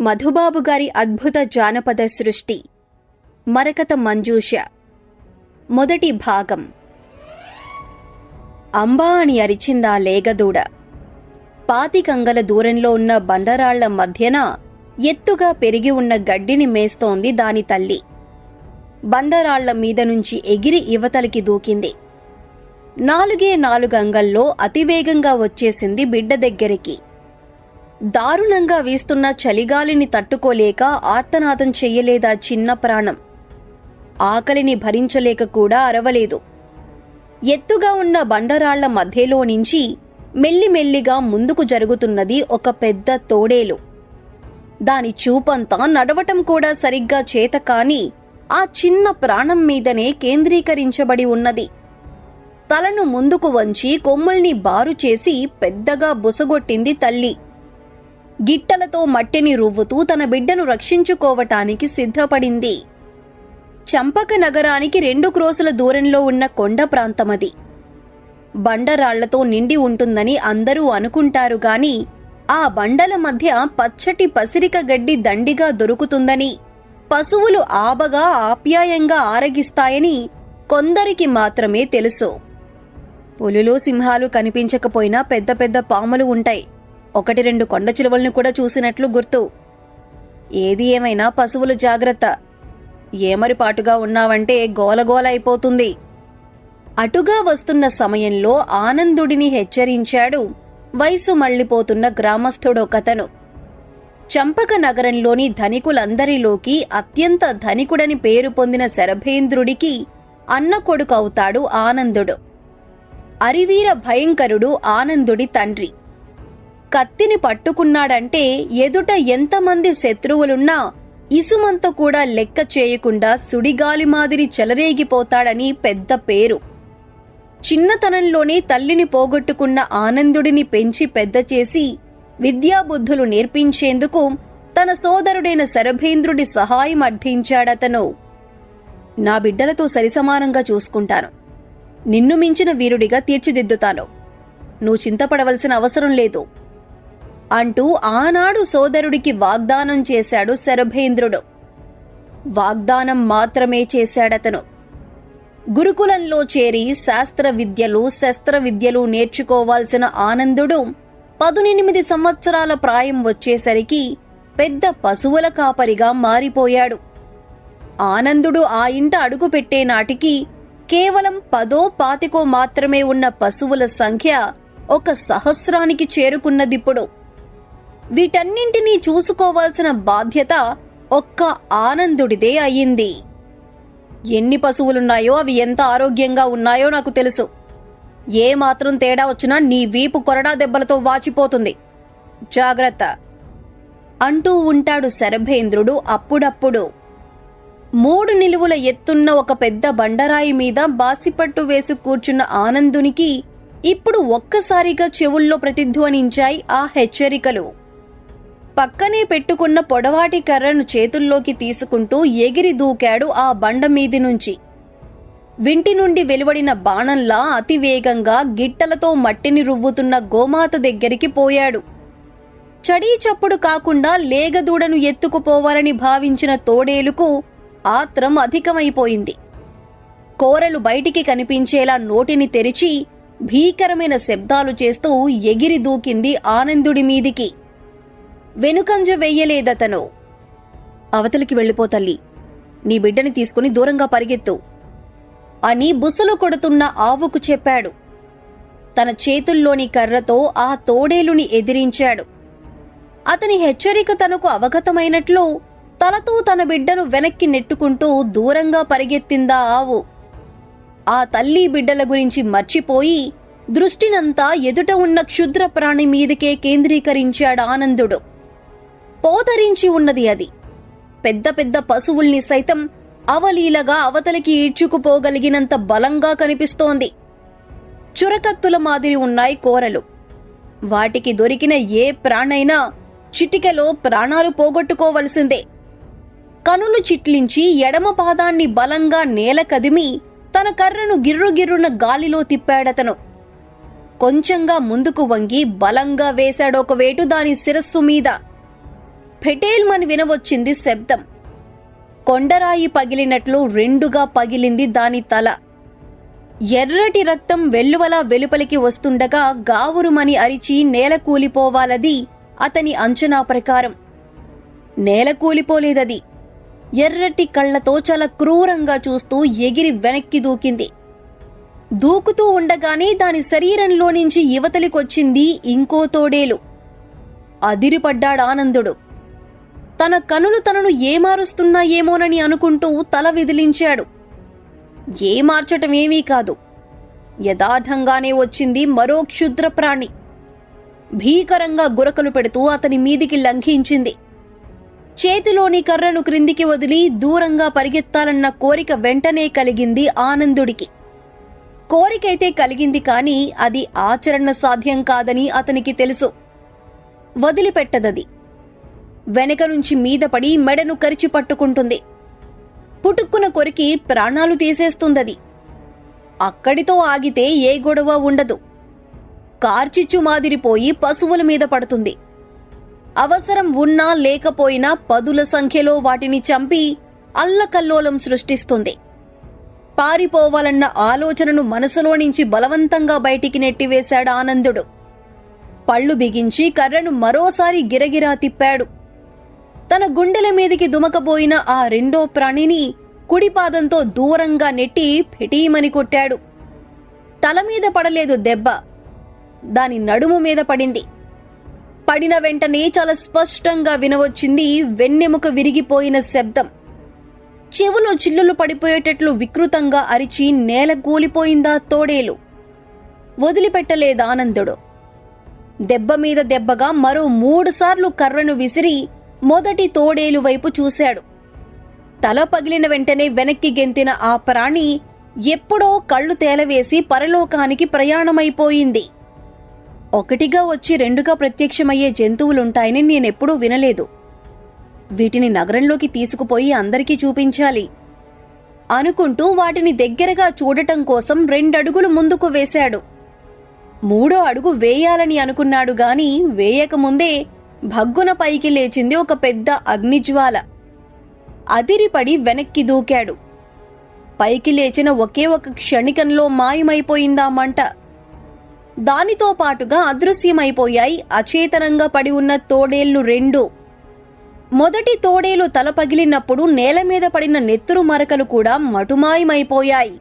మధుబాబు గారి అద్భుత జానపద సృష్టి. మరకత మంజూష. మొదటి భాగం. అంబా అని అరిచిందా లేగదూడ. పాతికంగల దూరంలో ఉన్న బండరాళ్ళ మధ్యన ఎత్తుగా పెరిగి ఉన్న గడ్డిని మేస్తోంది దాని తల్లి. బండరాళ్ళ మీద నుంచి ఎగిరి యువతలికి దూకింది. నాలుగే నాలుగంగల్లో అతివేగంగా వచ్చేసింది బిడ్డ దగ్గరికి. దారుణంగా వీస్తున్న చలిగాలిని తట్టుకోలేక ఆర్తనాదం చెయ్యలేదా చిన్న ప్రాణం? ఆకలిని భరించలేక కూడా అరవలేదు. ఎత్తుగా ఉన్న బండరాళ్ళ మధ్యలో నుంచి మెల్లిమెల్లిగా ముందుకు జరుగుతున్నది ఒక పెద్ద తోడేలు. దాని చూపంతా నడవటం కూడా సరిగ్గా చేత కాని ఆ చిన్న ప్రాణం మీదనే కేంద్రీకరించబడి ఉన్నది. తలను ముందుకు వంచి కొమ్ముల్ని బారు చేసి పెద్దగా బుసగొట్టింది తల్లి. గిట్టలతో మట్టిని రువ్వుతూ తన బిడ్డను రక్షించుకోవటానికి సిద్ధపడింది. చంపక నగరానికి రెండు క్రోసుల దూరంలో ఉన్న కొండ ప్రాంతమది. బండరాళ్ళతో నిండి ఉంటుందని అందరూ అనుకుంటారు గాని ఆ బండల మధ్య పచ్చటి పసిరిక గడ్డి దండిగా దొరుకుతుందని పశువులు ఆబగా ఆప్యాయంగా ఆరగిస్తాయని కొందరికి మాత్రమే తెలుసు. పులులు సింహాలు కనిపించకపోయినా పెద్ద పెద్ద పాములు ఉంటాయి. ఒకటి రెండు కొండ చిలువల్ని కూడా చూసినట్లు గుర్తు. ఏది ఏమైనా పశువులు జాగ్రత్త. ఏమరిపాటుగా ఉన్నావంటే గోలగోల అయిపోతుంది. అటుగా వస్తున్న సమయంలో ఆనందుడిని హెచ్చరించాడు వయసు మళ్ళిపోతున్న గ్రామస్థుడొకతను చంపక నగరంలోని ధనికులందరిలోకి అత్యంత ధనికుడని పేరు పొందిన శరభేంద్రుడికి అన్న కొడుకు అవుతాడు ఆనందుడు. అరివీర భయంకరుడు ఆనందుడి తండ్రి. కత్తిని పట్టుకున్నాడంటే ఎదుట ఎంతమంది శత్రువులున్నా ఇసుమంత కూడా లెక్క చేయకుండా సుడిగాలి మాదిరి చెలరేగిపోతాడని పెద్ద పేరు. చిన్నతనంలోనే తల్లిని పోగొట్టుకున్న ఆనందుడిని పెంచి పెద్ద చేసి విద్యాబుద్ధులు నేర్పించేందుకు తన సోదరుడైన శరభేంద్రుడి సహాయం అర్థించాడతను. నా బిడ్డలతో సరిసమానంగా చూసుకుంటాను. నిన్ను మించిన వీరుడిగా తీర్చిదిద్దుతాను. నువ్వు చింతపడవలసిన అవసరం లేదు. అంటూ ఆనాడు సోదరుడికి వాగ్దానం చేశాడు శరభేంద్రుడు. వాగ్దానం మాత్రమే చేశాడతను. గురుకులంలో చేరి శాస్త్ర విద్యలు శస్త్ర విద్యలు నేర్చుకోవాల్సిన ఆనందుడు పదునెనిమిది సంవత్సరాల ప్రాయం వచ్చేసరికి పెద్ద పశువుల కాపరిగా మారిపోయాడు. ఆనందుడు ఆ ఇంట అడుగుపెట్టే నాటికి కేవలం పదో పాతికో మాత్రమే ఉన్న పశువుల సంఖ్య ఒక సహస్రానికి చేరుకున్నదిప్పుడు. వీటన్నింటినీ చూసుకోవాల్సిన బాధ్యత ఒక్క ఆనందుడిదే అయ్యింది. ఎన్ని పశువులున్నాయో అవి ఎంత ఆరోగ్యంగా ఉన్నాయో నాకు తెలుసు. ఏ మాత్రం తేడా వచ్చినా నీ వీపు కొరడా దెబ్బలతో వాచిపోతుంది. జాగ్రత్త. అంటూ ఉంటాడు శరభేంద్రుడు అప్పుడప్పుడు. మూడు నిలువుల ఎత్తున్న ఒక పెద్ద బండరాయి మీద బాసిపట్టు వేసి కూర్చున్న ఆనందునికి ఇప్పుడు ఒక్కసారిగా చెవుల్లో ప్రతిధ్వనించాయి ఆ హెచ్చరికలు. పక్కనే పెట్టుకున్న పొడవాటి కర్రను చేతుల్లోకి తీసుకుంటూ ఎగిరి దూకాడు ఆ బండ మీది నుంచి. వింటి నుండి వెలువడిన బాణంలా అతివేగంగా గిట్టలతో మట్టిని రువ్వుతున్న గోమాత దగ్గరికి పోయాడు. చడీ చప్పుడు కాకుండా లేగదూడను ఎత్తుకుపోవాలని భావించిన తోడేలుకు ఆత్రం అధికమైపోయింది. కోరలు బయటికి కనిపించేలా నోటిని తెరిచి భీకరమైన శబ్దాలు చేస్తూ ఎగిరి దూకింది ఆనందుడి మీదికి. వెనుకంజ వెయ్యలేదతను. అవతలికి వెళ్ళిపోతల్లి నీ బిడ్డని తీసుకుని దూరంగా పరిగెత్తు. అని బుసలు కొడుతున్న ఆవుకు చెప్పాడు. తన చేతుల్లోని కర్రతో ఆ తోడేలుని ఎదిరించాడు. అతని హెచ్చరిక తనకు అవగతమైనట్లు తలతో తన బిడ్డను వెనక్కి నెట్టుకుంటూ దూరంగా పరిగెత్తిందా ఆవు. ఆ తల్లి బిడ్డల గురించి మర్చిపోయి దృష్టినంతా ఎదుట ఉన్న క్షుద్ర ప్రాణి మీదకే కేంద్రీకరించాడు ఆనందుడు. పోతరించి ఉన్నది అది. పెద్ద పెద్ద పశువుల్ని సైతం అవలీలగా అవతలికి ఈడ్చుకుపోగలిగినంత బలంగా కనిపిస్తోంది. చురకత్తుల మాదిరి ఉన్నాయి కోరలు. వాటికి దొరికిన ఏ ప్రాణైనా చిటికెలో ప్రాణాలు పోగొట్టుకోవలసిందే. కనులు చిట్లించి ఎడమ పాదాన్ని బలంగా నేల కదిమి తన కర్రను గిర్రుగిర్రున గాలిలో తిప్పాడతను. కొంచెంగా ముందుకు వంగి బలంగా వేశాడొక వేటు దాని శిరస్సు మీద. ఫెటేల్మని వినవచ్చింది శబ్దం. కొండరాయి పగిలినట్లు రెండుగా పగిలింది దాని తల. ఎర్రటి రక్తం వెల్లువలా వెలుపలికి వస్తుండగా గావురుమని అరిచి నేల కూలిపోవాలది అతని అంచనా ప్రకారం. నేల కూలిపోలేదది. ఎర్రటి కళ్ళతో చాలా క్రూరంగా చూస్తూ ఎగిరి వెనక్కి దూకింది. దూకుతూ ఉండగానే దాని శరీరంలో నుంచి యువతలికొచ్చింది ఇంకో తోడేలు. అదిరిపడ్డాడు ఆనందుడు. తన కనులు తనను ఏమారుస్తున్నాయేమోనని అనుకుంటూ తల విదిలించాడు. ఏ మార్చటం ఏమీ కాదు. యథార్థంగానే వచ్చింది మరో క్షుద్ర ప్రాణి. భీకరంగా గురకలు పెడుతూ అతని మీదికి లంఘించింది. చేతిలోని కర్రను క్రిందికి వదిలి దూరంగా పరిగెత్తాలన్న కోరిక వెంటనే కలిగింది ఆనందుడికి. కోరికైతే కలిగింది కానీ అది ఆచరణ సాధ్యం కాదని అతనికి తెలుసు. వదిలిపెట్టదది. వెనక నుంచి మీద పడి మెడను కరిచి పట్టుకుంటుంది. పుటుక్కున కొరికి ప్రాణాలు తీసేస్తుందది. అక్కడితో ఆగితే ఏ గొడవ ఉండదు. కార్చిచ్చు మాదిరిపోయి పశువుల మీద పడుతుంది. అవసరం ఉన్నా లేకపోయినా పదుల సంఖ్యలో వాటిని చంపి అల్లకల్లోలం సృష్టిస్తుంది. పారిపోవాలన్న ఆలోచనను మనసులో నుంచి బలవంతంగా బయటికి నెట్టివేశాడు ఆనందుడు. పళ్ళు బిగించి కర్రను మరోసారి గిరగిరా తిప్పాడు. తన గుండెల మీదికి దుమకపోయిన ఆ రెండో ప్రాణిని కుడిపాదంతో దూరంగా నెట్టి ఫెటీమని కొట్టాడు. తల మీద పడలేదు దెబ్బ. దాని నడుము మీద పడింది. పడిన వెంటనే చాలా స్పష్టంగా వినవచ్చింది వెన్నెముక విరిగిపోయిన శబ్దం. చెవులో చిల్లులు పడిపోయేటట్లు వికృతంగా అరిచి నేల కూలిపోయిందా తోడేలు. వదిలిపెట్టలేదానందుడు దెబ్బ మీద దెబ్బగా మరో మూడుసార్లు కర్రను విసిరి మొదటి తోడేలు వైపు చూశాడు. తల పగిలిన వెంటనే వెనక్కి గెంతిన ఆ ప్రాణి ఎప్పుడో కళ్ళు తేలవేసి పరలోకానికి ప్రయాణమైపోయింది. ఒకటిగా వచ్చి రెండుగా ప్రత్యక్షమయ్యే జంతువులుంటాయని నేనెప్పుడూ వినలేదు. వీటిని నగరంలోకి తీసుకుపోయి అందరికీ చూపించాలి. అనుకుంటూ వాటిని దగ్గరగా చూడటం కోసం రెండడుగులు ముందుకు వేశాడు. మూడో అడుగు వేయాలని అనుకున్నాడు గాని వేయకముందే భగ్గున పైకి లేచింది ఒక పెద్ద అగ్నిజ్వాల. అదిరిపడి వెనక్కి దూకాడు. పైకి లేచిన ఒకే ఒక క్షణికంలో మాయమైపోయిందా మంట. దానితో పాటుగా అదృశ్యమైపోయాయి అచేతనంగా పడి ఉన్న తోడేళ్ళు రెండు. మొదటి తోడేలు తల పగిలినప్పుడు నేల మీద పడిన నెత్తురు మరకలు కూడా మటుమాయమైపోయాయి.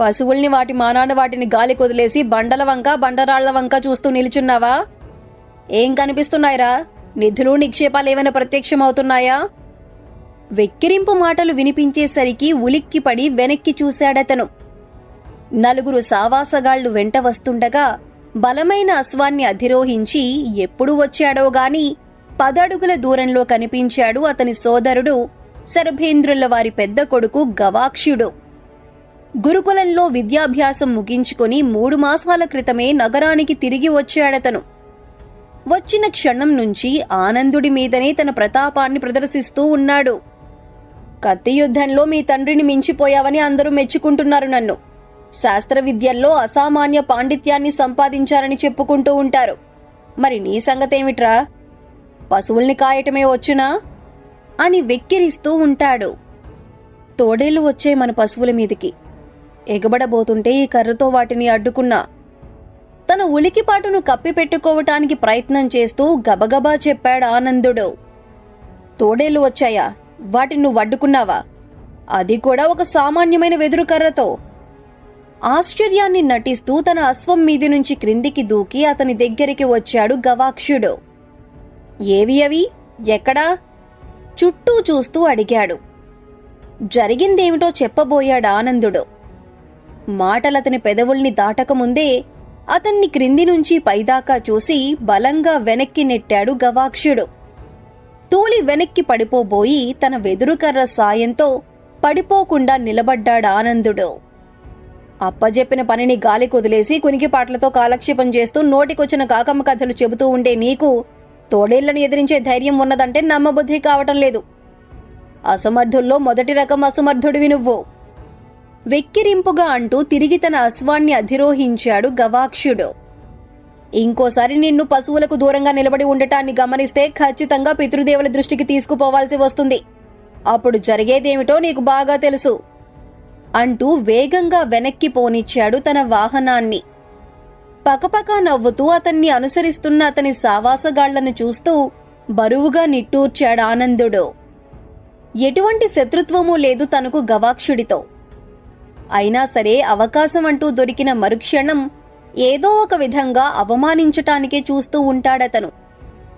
పశువుల్ని వాటి మానాన వాటిని గాలి కొదిలేసి బండల వంక బండరాళ్ళ వంక చూస్తూ నిలుచున్నావా? ఏం కనిపిస్తున్నాయిరా? నిధులు నిక్షేపాలు ఏమైనా ప్రత్యక్షమవుతున్నాయా? వెక్కిరింపు మాటలు వినిపించేసరికి ఉలిక్కిపడి వెనక్కి చూశాడతను. నలుగురు సావాసగాళ్ళు వెంట వస్తుండగా బలమైన అశ్వాన్ని అధిరోహించి ఎప్పుడు వచ్చాడో గాని పదడుగుల దూరంలో కనిపించాడు అతని సోదరుడు శరభేంద్రుల వారి పెద్ద కొడుకు గవాక్షుడు. గురుకులంలో విద్యాభ్యాసం ముగించుకొని మూడు మాసాల క్రితమే నగరానికి తిరిగి వచ్చాడతను. వచ్చిన క్షణం నుంచి ఆనందుడి మీదనే తన ప్రతాపాన్ని ప్రదర్శిస్తూ ఉన్నాడు. కత్తి యుద్ధంలో మీ తండ్రిని మించిపోయావని అందరూ మెచ్చుకుంటున్నారు నన్ను. శాస్త్ర విద్యల్లో అసామాన్య పాండిత్యాన్ని సంపాదించారని చెప్పుకుంటూ ఉంటారు. మరి నీ సంగతేమిట్రా? పశువుల్ని కాయటమే వచ్చునా? అని వెక్కిరిస్తూ ఉంటాడు. తోడేళ్ళు వచ్చే మన పశువుల మీదికి. ఎగబడబోతుంటే ఈ కర్రతో వాటిని అడ్డుకున్నా. తన ఉలికిపాటును కప్పిపెట్టుకోవటానికి ప్రయత్నం చేస్తూ గబగబా చెప్పాడు ఆనందుడు. తోడేళ్ళు వచ్చాయా? వాటిని నువ్వు అడ్డుకున్నావా? అది కూడా ఒక సామాన్యమైన వెదురు కర్రతో. ఆశ్చర్యాన్ని నటిస్తూ తన అశ్వం మీది నుంచి క్రిందికి దూకి అతని దగ్గరికి వచ్చాడు గవాక్షుడు. ఏవి అవి? ఎక్కడా? చుట్టూ చూస్తూ అడిగాడు. జరిగిందేమిటో చెప్పబోయాడు ఆనందుడు. మాటలతని పెదవుల్ని దాటకముందే అతన్ని క్రింది నుంచి పైదాకా చూసి బలంగా వెనక్కి నెట్టాడు గవాక్షుడు. తూలి వెనక్కి పడిపోబోయి తన వెదురుకర్ర సాయంతో పడిపోకుండా నిలబడ్డాడు ఆనందుడు. అప్పజెప్పిన పనిని గాలి కుదిలేసి కునికిపాట్లతో కాలక్షేపం చేస్తూ నోటికొచ్చిన కాకమ్మ కథలు చెబుతూ ఉండే నీకు తోడేళ్ళను ఎదిరించే ధైర్యం ఉన్నదంటే నమ్మబుద్ధి కావటం లేదు. అసమర్థుల్లో మొదటి రకం అసమర్థుడివి నువ్వు. వెక్కిరింపుగా అంటూ తిరిగి తన అశ్వాన్ని అధిరోహించాడు గవాక్షుడు. ఇంకోసారి నిన్ను పశువులకు దూరంగా నిలబడి ఉండటాన్ని గమనిస్తే ఖచ్చితంగా పితృదేవుల దృష్టికి తీసుకుపోవాల్సి వస్తుంది. అప్పుడు జరిగేదేమిటో నీకు బాగా తెలుసు. అంటూ వేగంగా వెనక్కి పోనిచ్చాడు తన వాహనాన్ని. పకపక నవ్వుతూ అతన్ని అనుసరిస్తున్న అతని సావాసగాళ్ళను చూస్తూ బరువుగా నిట్టూర్చాడు ఆనందుడు. ఎటువంటి శత్రుత్వమూ లేదు తనకు గవాక్షుడితో. అయినా సరే అవకాశం అంటూ దొరికిన మరుక్షణం ఏదో ఒక విధంగా అవమానించటానికే చూస్తూ ఉంటాడతను.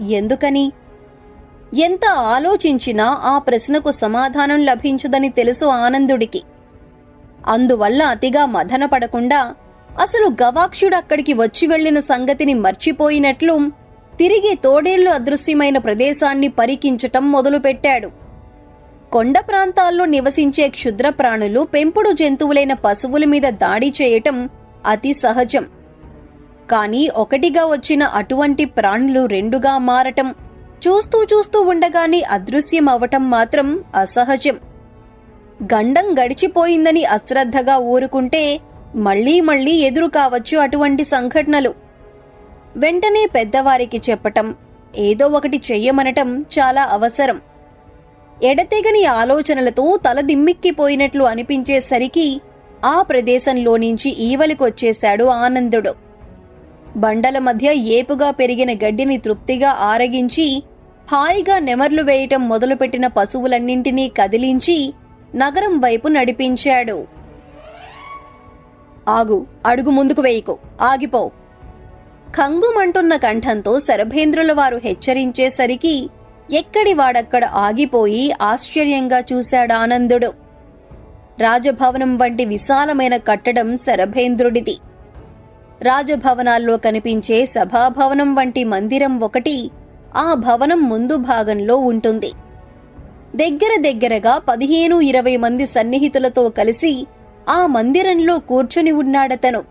ఎందుకని? ఎంత ఆలోచించినా ఆ ప్రశ్నకు సమాధానం లభించదని తెలుసు ఆనందుడికి. అందువల్ల అతిగా మదనపడకుండా అసలు గవాక్షుడు అక్కడికి వచ్చి వెళ్ళిన సంగతిని మర్చిపోయినట్లు తిరిగి తోడేళ్ళు అదృశ్యమైన ప్రదేశాన్ని పరికించటం మొదలుపెట్టాడు. కొండ ప్రాంతాల్లో నివసించే క్షుద్ర ప్రాణులు పెంపుడు జంతువులైన పశువుల మీద దాడి చేయటం అతి సహజం. కానీ ఒకటిగా వచ్చిన అటువంటి ప్రాణులు రెండుగా మారటం చూస్తూ చూస్తూ ఉండగానే అదృశ్యం అవటం మాత్రం అసహజం. గండం గడిచిపోయిందని అశ్రద్ధగా ఊరుకుంటే మళ్ళీ మళ్ళీ ఎదురు కావచ్చు అటువంటి సంఘటనలు. వెంటనే పెద్దవారికి చెప్పటం ఏదో ఒకటి చెయ్యమనటం చాలా అవసరం. ఎడతెగని ఆలోచనలతో తల దిమ్మిక్కిపోయినట్లు అనిపించేసరికి ఆ ప్రదేశంలో నుంచి ఈవలికొచ్చేశాడు ఆనందుడు. బండల మధ్య ఏపుగా పెరిగిన గడ్డిని తృప్తిగా ఆరగించి హాయిగా నెమర్లు వేయటం మొదలుపెట్టిన పశువులన్నింటినీ కదిలించి నగరం వైపు నడిపించాడు. ఆగు అడుగు ముందుకు వేయకు ఆగిపో. కంగుమంటున్న కంఠంతో శరభేంద్రుల వారు హెచ్చరించేసరికి ఎక్కడి వాడక్కడ ఆగిపోయి ఆశ్చర్యంగా చూశాడు ఆనందుడు. రాజభవనం వంటి విశాలమైన కట్టడం శరభేంద్రుడిది. రాజభవనాల్లో కనిపించే సభాభవనం వంటి మందిరం ఒకటి ఆ భవనం ముందు భాగంలో ఉంటుంది. దగ్గర దగ్గరగా పదిహేను ఇరవై మంది సన్నిహితులతో కలిసి ఆ మందిరంలో కూర్చుని ఉన్నాడతను.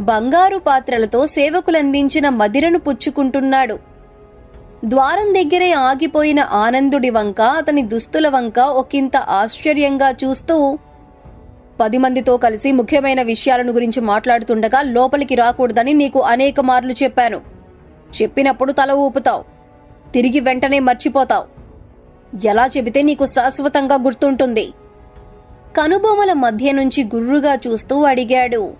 బంగారు పాత్రలతో సేవకులందించిన మదిరను పుచ్చుకుంటున్నాడు. ద్వారం దగ్గరే ఆగిపోయిన ఆనందుడి వంక అతని దుస్తుల వంక ఒకంత ఆశ్చర్యంగా చూస్తూ పది మందితో కలిసి ముఖ్యమైన విషయాలను గురించి మాట్లాడుతుండగా లోపలికి రాకూడదని నీకు అనేక మార్లు చెప్పాను. చెప్పినప్పుడు తల ఊపుతావు. తిరిగి వెంటనే మర్చిపోతావు. ఎలా చెబితే నీకు శాశ్వతంగా గుర్తుంటుంది. కనుబొమల మధ్య నుంచి గుర్రుగా చూస్తూ అడిగాడు.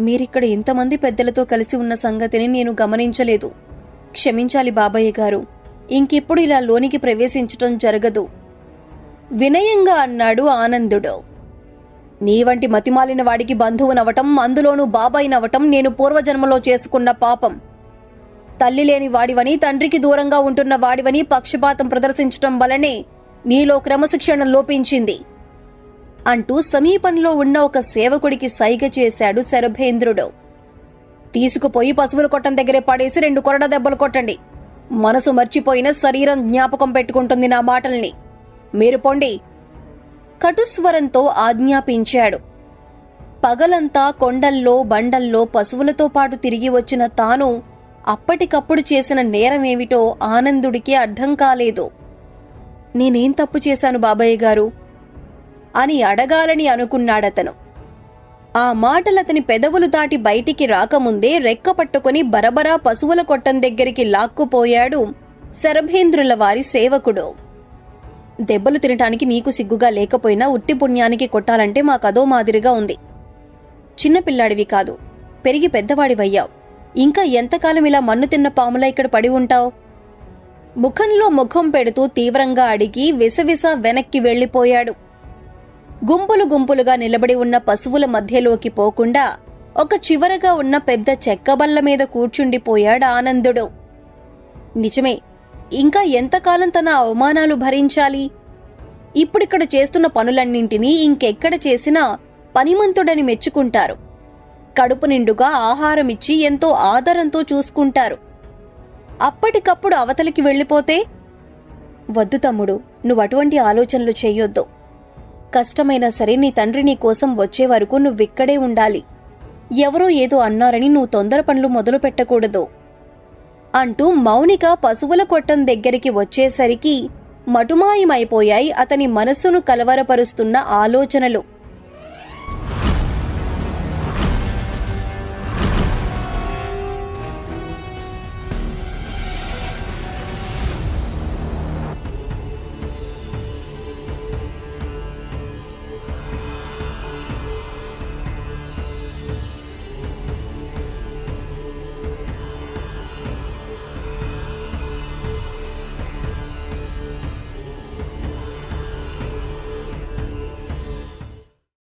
మీరిక్కడ ఇంతమంది పెద్దలతో కలిసి ఉన్న సంగతిని నేను గమనించలేదు. క్షమించాలి బాబయ్య గారు. ఇంకెప్పుడు ఇలా లోనికి ప్రవేశించటం జరగదు. వినయంగా అన్నాడు ఆనందుడు. నీ వంటి మతిమాలిన వాడికి బంధువునవటం అందులోనూ బాబాయినవటం నేను పూర్వజన్మలో చేసుకున్న పాపం. తల్లి లేని వాడివని తండ్రికి దూరంగా ఉంటున్న వాడివని పక్షపాతం ప్రదర్శించటం వలనే నీలో క్రమశిక్షణ లోపించింది. అంటూ సమీపంలో ఉన్న ఒక సేవకుడికి సైగ చేశాడు శరభేంద్రుడు. తీసుకుపోయి పశువుల కొట్టం దగ్గరే పడేసి రెండు కొరడ దెబ్బలు కొట్టండి. మనసు మర్చిపోయిన శరీరం జ్ఞాపకం పెట్టుకుంటుంది నా మాటల్ని. మీరు పొండి. కటుస్వరంతో ఆజ్ఞాపించాడు. పగలంతా కొండల్లో బండల్లో పశువులతో పాటు తిరిగి వచ్చిన తాను అప్పటికప్పుడు చేసిన నేరమేమిటో ఆనందుడికి అర్థం కాలేదు. నేనేం తప్పు చేశాను బాబయ్య గారు? అని అడగాలని అనుకున్నాడతను. ఆ మాటలతని పెదవులు దాటి బయటికి రాకముందే రెక్క పట్టుకుని బరబరా పశువుల కొట్టం దగ్గరికి లాక్కుపోయాడు శరభేంద్రుల వారి సేవకుడు. దెబ్బలు తినటానికి నీకు సిగ్గుగా లేకపోయినా ఉట్టి పుణ్యానికి కొట్టాలంటే మాకదో మాదిరిగా ఉంది. చిన్నపిల్లాడివి కాదు పెరిగి పెద్దవాడివయ్యావు. ఇంకా ఎంతకాలం ఇలా మన్ను తిన్న పాములా ఇక్కడ పడి ఉంటావు? ముఖంలో ముఖం పెడుతూ తీవ్రంగా అడిగి విసవిస వెనక్కి వెళ్ళిపోయాడు. గుంపులు గుంపులుగా నిలబడి ఉన్న పశువుల మధ్యలోకి పోకుండా ఒక చివరగా ఉన్న పెద్ద చెక్కబల్ల మీద కూర్చుండిపోయాడు ఆనందుడు. నిజమే ఇంకా ఎంతకాలం తన అవమానాలు భరించాలి? ఇప్పుడిక్కడ చేస్తున్న పనులన్నింటినీ ఇంకెక్కడ చేసినా పనిమంతుడని మెచ్చుకుంటారు. కడుపు నిండుగా ఆహారమిచ్చి ఎంతో ఆదరంతో చూసుకుంటారు. అప్పటికప్పుడు అవతలికి వెళ్ళిపోతే వద్దు తమ్ముడు నువ్వు అటువంటి ఆలోచనలు చేయొద్దు. కష్టమైనా సరే నీ తండ్రి నీ కోసం వచ్చే వరకు నువ్విక్కడే ఉండాలి. ఎవరో ఏదో అన్నారని నువ్వు తొందర పనులు మొదలు పెట్టకూడదు. అంటూ మౌనిక పశువుల కొట్టం దగ్గరికి వచ్చేసరికి మటుమాయమైపోయాయి అతని మనస్సును కలవరపరుస్తున్న ఆలోచనలు.